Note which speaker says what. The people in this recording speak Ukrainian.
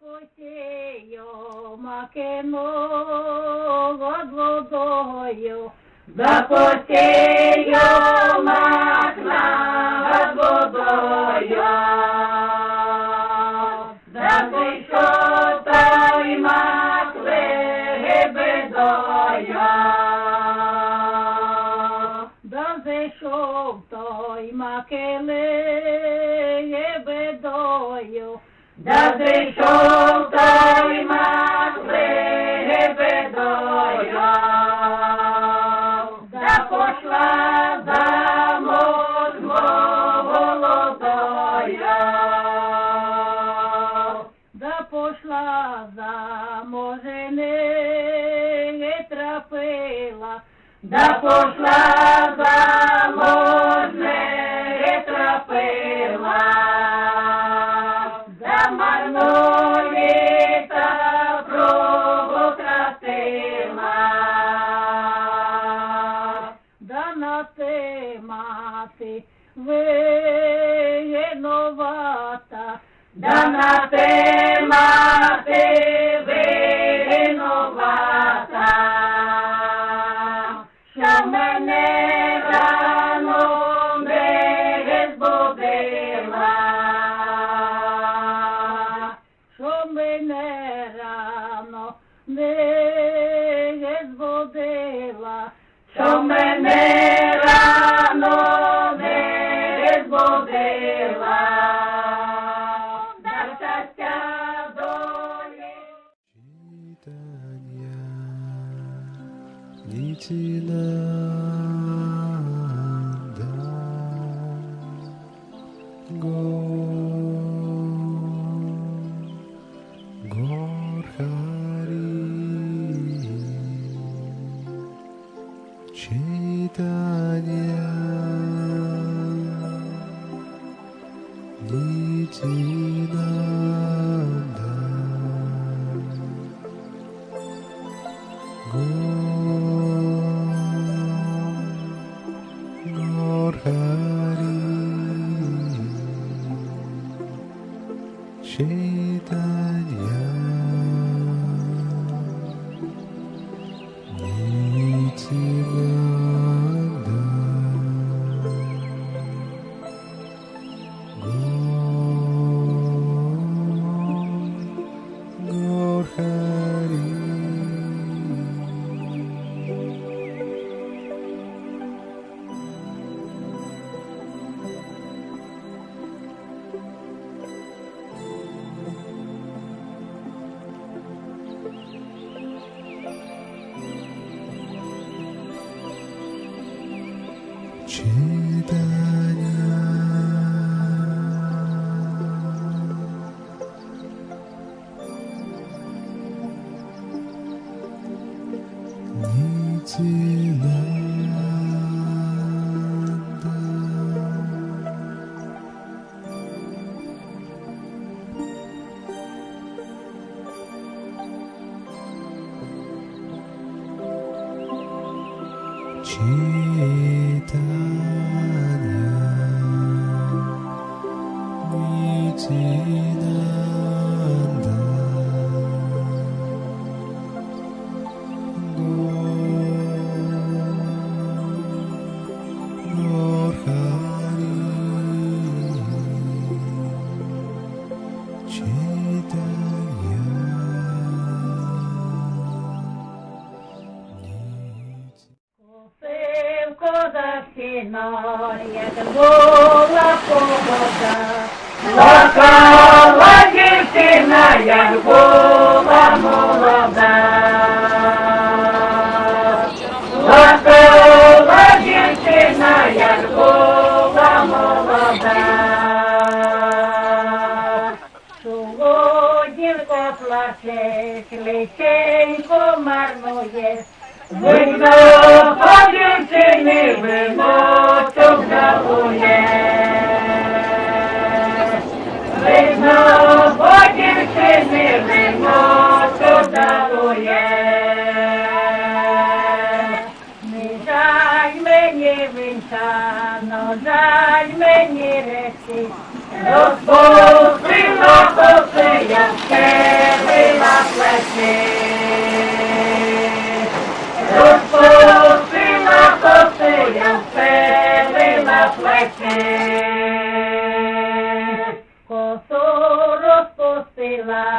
Speaker 1: посію макину над да посію мак над водою, да зійшов той мак лебедою, да зійшов той макели трапила, да пошла замуж не трапила, за марно літа провократила, да на те мати виновата, да на те мене рано не збудила, що мене рано не збудила.
Speaker 2: Читання Нитинанда 记得
Speaker 1: Купив Сіно, як була погода, плакала дівчина, як була молода. Плакала дівчина, як була молода. Солодівко плаче, лисенько марнує, Видно, по дівчині виночок жалує. Видно, по дівчині виночок жалує. Не жаль мені вінчано, жаль мені речі, розпустила я все Косу розпустила,